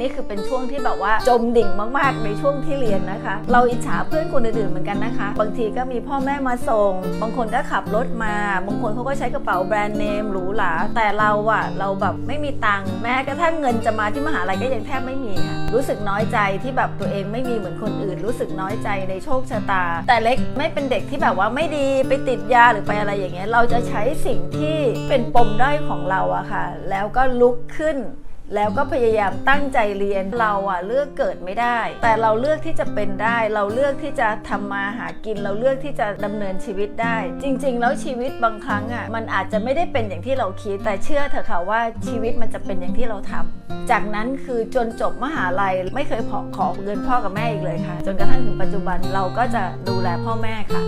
นี่คือเป็นช่วงที่แบบว่าจมดิ่งมากๆ ในช่วงที่เรียนนะคะ เราอิจฉาเพื่อนคนอื่นๆเหมือนกันนะคะ บางทีก็มีพ่อแม่มาส่ง บางคนก็ขับรถมา บางคนเขาก็ใช้กระเป๋าแบรนด์เนมหรูหราแต่เราอะเราแบบไม่มีตังค์แม้กระทั่งเงินจะมาที่มหาลัยก็ยังแทบไม่มีค่ะรู้สึกน้อยใจที่แบบตัวเองไม่มีเหมือนคนอื่น รู้สึกน้อยใจในโชคชะตา แต่เล็กไม่เป็นเด็กที่แบบว่าไม่ดีไปติดยาหรือไปอะไรอย่างเงี้ยเราจะใช้สิ่งที่เป็นปมด้อยของเราอะค่ะ แล้วก็ลุกขึ้น แล้วก็พยายามตั้งใจเรียนเราอะเลือกเกิดไม่ได้ แต่เราเลือกที่จะเป็นได้ เราเลือกที่จะทำมาหากิน เราเลือกที่จะดำเนินชีวิตได้ จริง ๆ แล้วชีวิตบางครั้งอะมันอาจจะไม่ได้เป็นอย่างที่เราคิด แต่เชื่อเถอะค่ะว่าชีวิตมันจะเป็นอย่างที่เราทำจากนั้นคือจนจบมหาลัยไม่เคยขอขอเงินพ่อกับแม่อีกเลยค่ะ จนกระทั่งถึงปัจจุบันเราก็จะดูแลพ่อแม่ค่ะ